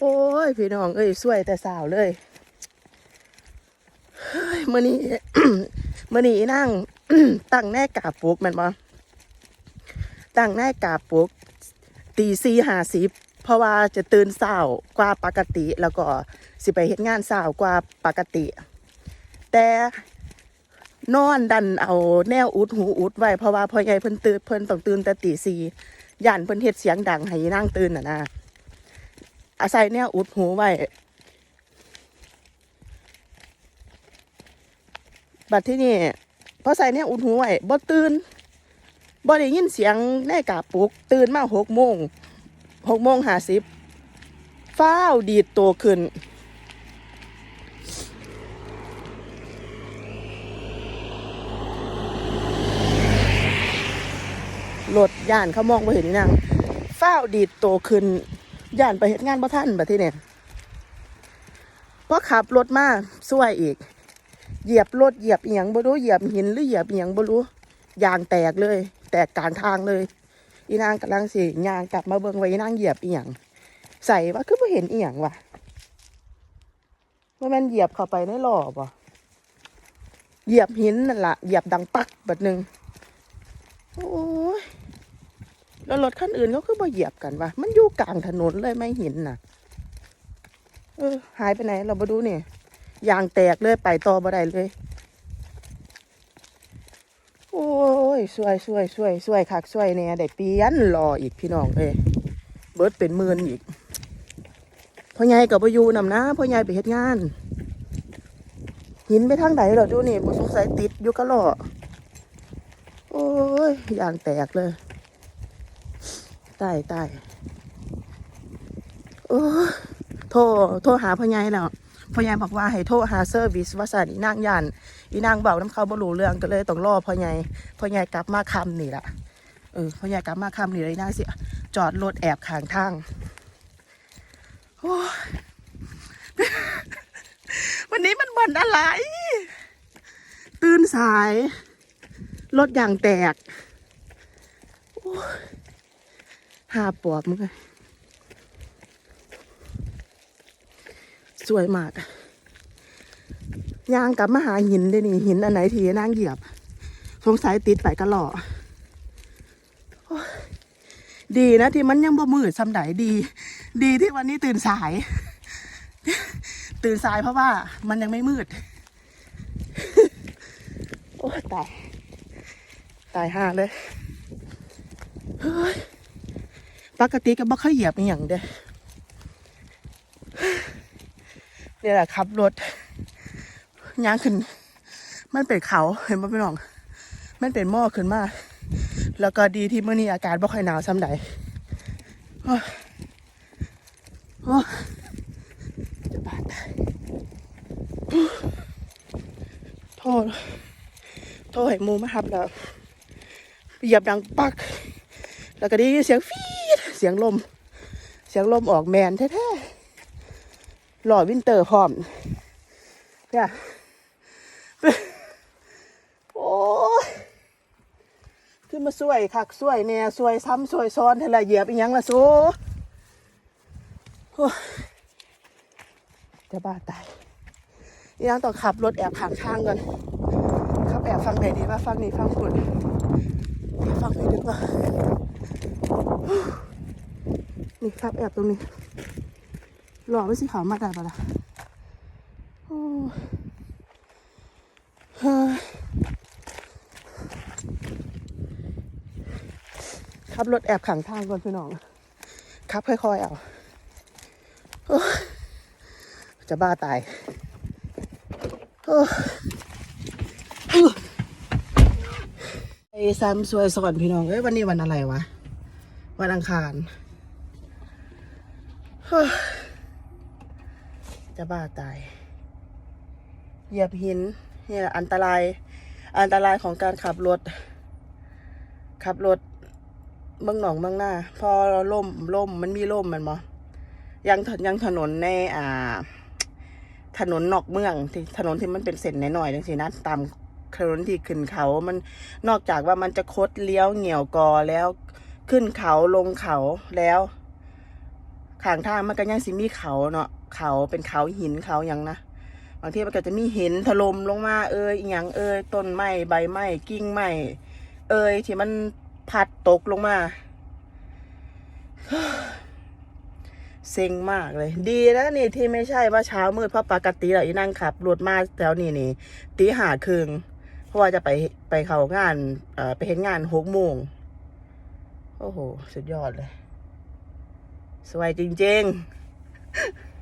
โอ้ย พี่น้อง เอ้ยสวยแต่สาวเลยเฮ้ยมื่อนี้มื่อนี้นั่งตั้งแน่กาบปลุกมันบ่ตั้งแน่กาบปลุกตีสี่ห้าสิบเพราะว่าจะตื่นเช้ากว่าปกติ แล้วก็สิไปเฮ็ดงานเช้ากว่าปกติ แต่นอนดันเอาแนวอุดหูอุดไว้เพราะว่าพ่อใหญ่เพิ่นตื่นเพิ่นต้องตื่นแต่ตีสี่ย่านเพิ่นเฮ็ดเสียงดังให้นั่งตื่นน่ะนะ อาศัยเนี่ยอุดหูไว้บัดที่นี่พอใส่เนี่ยอุดหูไว้บ่ตื่นบ่ได้ยินเสียงแน่กาปลุก ตื่นมาหกโมงหกโมงห้าสิบฟ้าวดีดโตขึ้น รถย่านเขามองไปเห็นนี่นางฟ้าวดีดโตขึ้น ย่านไปเห็นงานบ่ท่านบัดที่เนี่ยพอขับรถมาสวยอีก เหยียบรถเหยียบเอียงบ่รู้เหยียบหินหรือเหยียบเอียงบ่รู้ยางแตกเลย แตกกลางทางเลย อีนางกำลังสิยางกลับมาเบิ่งไว้อีนางเหยียบเอียง ใส่ว่าคือบ่เห็นเอียงว่ะว่ามันเหยียบเข้าไปในหล่อบ่เหยียบหินนั่นล่ะเหยียบดังปักแบบนึงโอ้ย แล้วรถคันอื่นเขาคือบ่เหยียบกันวะมันอยู่กลางถนนเลยไม่เห็นน่ะ เออ หายไปไหน เรามาดูนี่ยางแตกเลยไปต่อบ่ได้เลย โอ้ยสวยสวยสวยสวยคักสวยเนี่ยได้เปลี่ยนรออีกพี่น้องเอ้ยเบิร์ดเป็นหมื่นอีกพ่อใหญ่กับพ่อยูนำนะพ่อใหญ่ไปเฮ็ดงานหินไปทางไหนเหรอดูนี่บ่สงสัยติดอยู่กะหล่อโอ้ยยางแตกเลย ตายตายโอ้โทรโทรหาพ่อใหญ่แล้วพ่อใหญ่บอกว่าให้โทรหาเซอร์วิสว่าสันอีนางยันอีนางเบาน้ำเขาบ่รู้เรื่องก็เลยต้องรอพ่อใหญ่พ่อใหญ่กลับมาคำนี่แหละเออพ่อใหญ่กลับมาคำนี่เลยนางสิจอดรถแอบข้างทางโอ้วันนี้มันวันอะไร ตื่นสาย รถยางแตก หาปอบมึงสวยมากยางกลับมาหาหินได้นี่หินอันไหนทีนางเหยียบ สงสัยติดไปกระหล่อดีนะที่มันยังบ่มืดซ้ำไหนดี ดีที่วันนี้ตื่นสาย ตื่นสายเพราะว่ามันยังไม่มืด โอ้ตาย ตายห่าเลยเฮ้ย ปกติก็บ่เคยเหยียบอย่างเด้นี่แหละขับรถย่างขึ้น มันเป็นเขาเห็นบ่พี่น้อง มันเป็นหม้อขึ้นมา แล้วก็ดีที่เมื่อนี้อากาศบ่ค่อยหนาวซ้ำใดโอ้โอ้จะบาดตายโทษโทษให้มูมาทับแล้วเหยียบดังปัก แล้วก็ได้ยินเสียงฟี เสียงลม เสียงลมออกแมนแท้ๆหล่อวินเตอร์พร้อมเนี่ยโอ้ขึ้นมาสวยคักสวยแน่สวยซ้ำสวยซ้อนเทละเหยียบอีหยังละสูโอ้จะบ้าตายอีหยังต้องขับรถแอบขางทางก่อนขับแอบฟังไหนดีว่าฟังนี่ฟังคุณฟังไหนดีกว่า นี่ครับแอบตรงนี้หล่อไม่สีขาวมาแต่ปะล่ะโอ้เฮ้ยขับรถแอบขังทางก่อนพี่น้องขับค่อยๆเอาโอ้ยจะบ้าตายโอ้ยไอซ้ำสวยสอนพี่น้องเอ้ยวันนี้วันอะไรวะ วันอังคาร จะบ้าตาย เหยียบหินเนี่ยอันตราย อันตรายของการขับรถ ขับรถเมืองหนองเมืองหน้า พอเราล่มล่มมันมีล่มมันมอยังยังถนนในอ่า ถนนนอกเมืองที่ถนนที่มันเป็นเส้นหน่อยๆจังสินะตามถนนที่ขึ้นเขา มันนอกจากว่ามันจะคดเลี้ยวเหงี่ยวกอแล้วขึ้นเขาลงเขาแล้ว ข้างทางมันก็ยังสิมีเขาเนาะเขาเป็นเขาหินเขาหยังนะบางทีมันก็จะมีหินถล่มลงมาเอยอหยังเอยต้นไม้ใบไม้กิ่งไม้เอยที่มันพัดตกลงมาเซ็งมากเลย ดีนะนี่ที่ไม่ใช่ว่าเช้ามืดเพราะปกติเราอีนั่งขับรถมาแถวนี้นี่ตีหาครึ่งเพราะว่าจะไปไปเข้างาน เอ่อไปเห็นงานหกโมงโอ้โห สุดยอดเลย สวยจริง ๆ